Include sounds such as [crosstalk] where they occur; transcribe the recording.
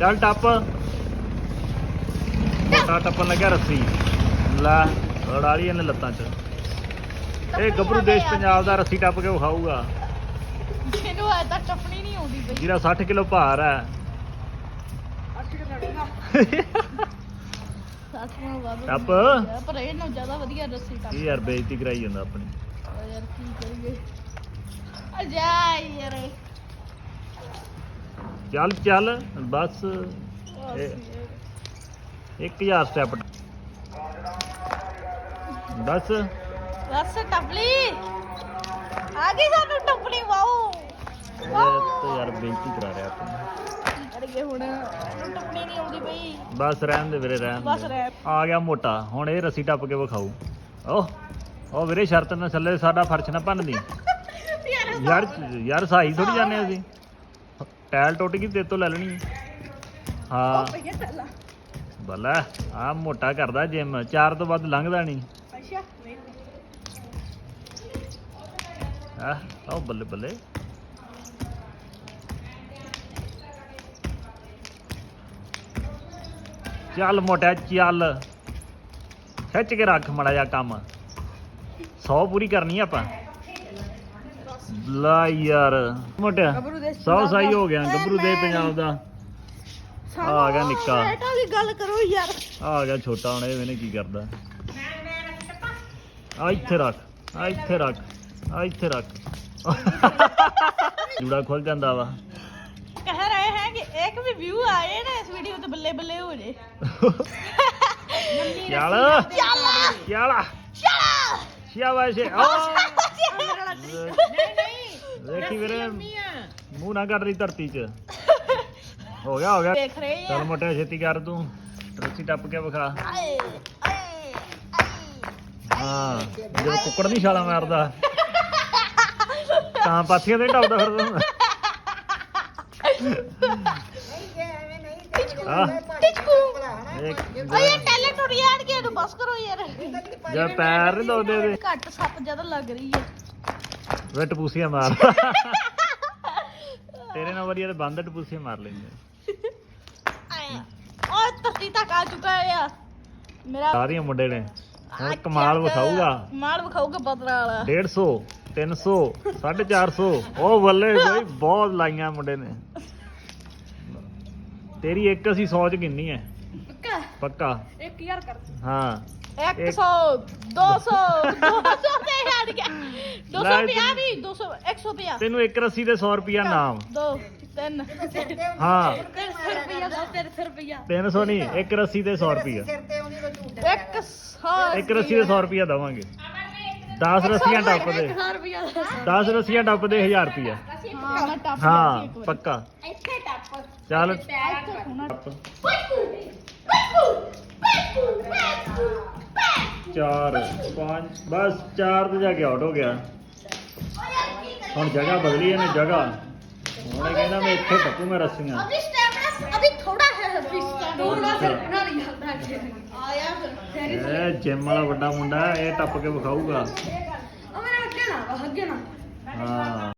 ਚੱਲ ਟੱਪ। ਮੋਟਾ ਟੱਪਣ ਲੱਗਿਆ ਰੱਸੀ। ਲੈ ਰੜਾਲੀ ਇਹਨੇ ਲੱਤਾਂ 'ਚ। ਇਹ ਗੱਭਰੂ ਦੇਸ਼ ਪੰਜਾਬ ਦਾ ਰੱਸੀ ਟੱਪ ਕੇ ਵਿਖਾਊਗਾ ਜਿਹਨੂੰ ਐ ਤਾਂ ਟੱਪਣੀ ਨਹੀਂ ਆਉਂਦੀ ਬਈ। ਜਿਹਦਾ 60 ਕਿਲੋ ਭਾਰ ਹੈ। ਨੂੰ। ਟੱਪ। ਪਰ ਇਹ ਨੂੰ ਜ਼ਿਆਦਾ ਵਧੀਆ ਰੱਸੀ ਟੱਪ। ਇਹ ਯਾਰ ਬੇਇੱਜ਼ਤੀ ਕਰਾਈ ਜਾਂਦਾ ਆਪਣੀ। ਆ ਯਾਰ ਕੀ ਕਰੀਏ। ਆ ਜਾ ਯਾਰ। ਚੱਲ ਚੱਲ ਬਸ। ਇਹ- 1000 ਸਟੈਪ ਬਸ। ਬਸ ਟੱਪਲੀ। ਆ ਗਈ ਸਾਨੂੰ ਟੱਪਣੀ ਵਾਓ। ਤਾਂ ਯਾਰ ਬੇਇੱਜ਼ਤੀ ਕਰਾ ਰਿਹਾ ਆਪਣੀ ਅੜੀਏ ਹੁਣ ਟੱਪਣੀ ਨਹੀਂ ਆਉਂਦੀ ਬਈ ਬਸ ਰਹਿਣ ਦੇ ਵੀਰੇ ਰਹਿਣ ਬਸ ਰਹਿ ਆ ਗਿਆ ਮੋਟਾ। ਹੁਣ ਇਹ ਰੱਸੀ ਟੱਪ ਕੇ ਵਿਖਾਊ। ਓਹ ਉਹ ਵੀਰੇ ਸ਼ਰਤ ਨਾਲ ਥੱਲੇ ਸਾਡਾ ਫਰਸ਼ ਨਾ ਭੰਨਦੀ। [laughs] ਯਾਰ ਯਾਰ ਸਹੀ ਥੋੜੀ ਜਾਂਦੇ ਅਸੀਂ। ਟਾਇਲ ਟੁੱਟ ਗਈ ਤੇ ਤੋਂ ਲੈ ਲੈਣੀ ਹਾਂ। ਪਈਆ ਚੱਲਾ ਬੱਲਾ ਆ ਮੋਟਾ ਕਰਦਾ ਜਿਮ ਚਾਰ ਤੋਂ ਵੱਧ ਲੰਘਦਾ ਨਹੀਂ। ਅੱਛਾ ਆ ਉਹ ਬੱਲੇ ਬੱਲੇ। ਚੱਲ ਮੋਟਾ ਚੱਲ। ਖਿੱਚ ਕੇ ਰੱਖ ਮੜਾ ਜਾ ਕੰਮ। 100 ਪੂਰੀ ਕਰਨੀ ਆਪਾਂ। ਲਾ ਯਾਰ। ਮੋਟਿਆ 100 ਸਾਈ ਹੋ ਗਿਆ ਗੱਭਰੂ ਦੇ ਪੰਜਾਬ ਦਾ। ਆ ਗਿਆ ਨਿੱਕਾ। ਬੇਟਾ ਦੀ ਗੱਲ ਕਰੋ ਯਾਰ। ਆ ਗਿਆ ਛੋਟਾ ਹੁਣ ਇਹਨੇ ਕੀ ਕਰਦਾ। ਆ ਇੱਥੇ ਰੱਖ ਆ ਇੱਥੇ ਰੱਖ ਆ ਇੱਥੇ ਰੱਖ। ਜੂੜਾ ਖੁੱਲ ਜਾਂਦਾ ਵਾ। ਕਹਿ ਰਹੇ ਹੈ ਕਿ ਇੱਕ ਵੀ ਵਿਊ ਆਏ ਨਾ ਇਸ ਵੀਡੀਓ ਤੇ ਬੱਲੇ ਬੱਲੇ ਹੋ ਜੇ। ਚੱਲ ਚੱਲ ਚੱਲ ਸ਼ਾਬਾਸ਼ ਆ ਵੇਖੀ ਵੀਰੇ ਮੂੰਹ ਨਾ ਕਰ ਰਹੀ ਧਰਤੀ 'ਚ। [laughs] ਹੋ ਗਿਆ ਹੋ ਗਿਆ। ਦੇਖ ਰਹੇ ਚੱਲ ਆ ਮੋਟਿਆ ਛੇਤੀ ਕਰ ਤੂੰ। ਰੱਸੀ ਟੱਪ ਕੇ ਵਿਖਾ। ਆਏ ਆਏ ਹਾਂ ਜਦੋਂ ਕੁੱਕੜ ਨਹੀਂ ਛਾਲਾ ਮਾਰਦਾ। ਤਾਂ ਪਾਥੀਆਂ ਤੇ ਟੱਪਦਾ ਫਿਰਦਾ। ਇੱਕ ਓਏ ਟੈਲੈਂਟ ਹੋ ਰਹੀ ਹੈ ਕਿ ਨੂੰ ਬਸ ਕਰੋ ਯਾਰ। ਜੇ ਪੈਰ ਨਹੀਂ ਲਾਉਂਦੇ ਉਹਦੇ। ਘੱਟ ਸੱਪ ਜ਼ਿਆਦਾ ਲੱਗ ਰਹੀ ਹੈ ਵੇ ਟਪੂਸੀਆਂ ਮਾਰ। [laughs] ਤੇਰੇ ਨਾਲ ਵਧੀਆ ਤੇ ਬੰਦ ਟਪੂਸੀਆਂ ਮਾਰ ਲੈਂਦੇ ਆਇਆ ਉਹ ਤਸੀ ਤੱਕ ਆ ਚੁੱਕਾ ਆ। ਮੇਰਾ ਸਾਰੀਆਂ ਮੁੰਡੇ ਨੇ। ਹੁਣ ਕਮਾਲ ਵਿਖਾਊਗਾ। ਕਮਾਲ ਵਿਖਾਊਗਾ ਬਦਲਾ 150 300 450 ਉਹ ਬੱਲੇ ਕੋਈ ਬਹੁਤ ਲਾਈਆਂ ਮੁੰਡੇ ਨੇ। ਤੇਰੀ ਇੱਕ ਅਸੀਂ ਸੋਚ ਕਿੰਨੀ ਹੈ। ਪੱਕਾ? ਪੱਕਾ। 1000 ਕਰ। ਹਾਂ। 100 200 200 ਤੇ ਯਾਰ 250 ਵੀ 200 150 ਤੈਨੂੰ 1 ਰੱਸੀ ਦੇ 100 ਰੁਪਿਆ ਨਾਮ। 2 3 ਹਾਂ। 300 ਰੁਪਿਆ 300 ਰੁਪਿਆ 300 ਨਹੀਂ 1 ਰੱਸੀ ਦੇ 100 ਰੁਪਿਆ 100 1 ਰੱਸੀ ਦੇ 100 ਰੁਪਿਆ ਦਵਾਂਗੇ। 10 ਰੱਸੀਆਂ ਟੱਪ ਦੇ। 10 ਰੱਸੀਆਂ ਟੱਪ ਦੇ 1000 ਰੁਪਿਆ ਹਾਂ ਪੱਕਾ। ਇੱਥੇ ਟੱਪ। ਚੱਲ। ਚਾਰ ਪੰਜ ਬਸ ਚਾਰ ਤੇ ਜਾ ਕੇ ਆਊਟ ਹੋ ਗਿਆ। ਹੁਣ ਜਗ੍ਹਾ ਬਦਲੀ ਇਹਨੇ ਜਗ੍ਹਾ ਹੁਣ ਇਹ ਕਹਿੰਦਾ ਮੈਂ ਇੱਥੇ ਟੱਪੂਗਾ ਰੱਸੀਆਂ अभी स्टेमिना अभी थोड़ा है अभी स्टेमिना से बना नहीं जाता है आया फिर ਇਹ ਜਿਮ ਵਾਲਾ ਵੱਡਾ ਮੁੰਡਾ ਹੈ, ਇਹ ਟੱਪ ਕੇ ਵਿਖਾਊਗਾ अब मेरा हग ना हग ना ਹਾਂ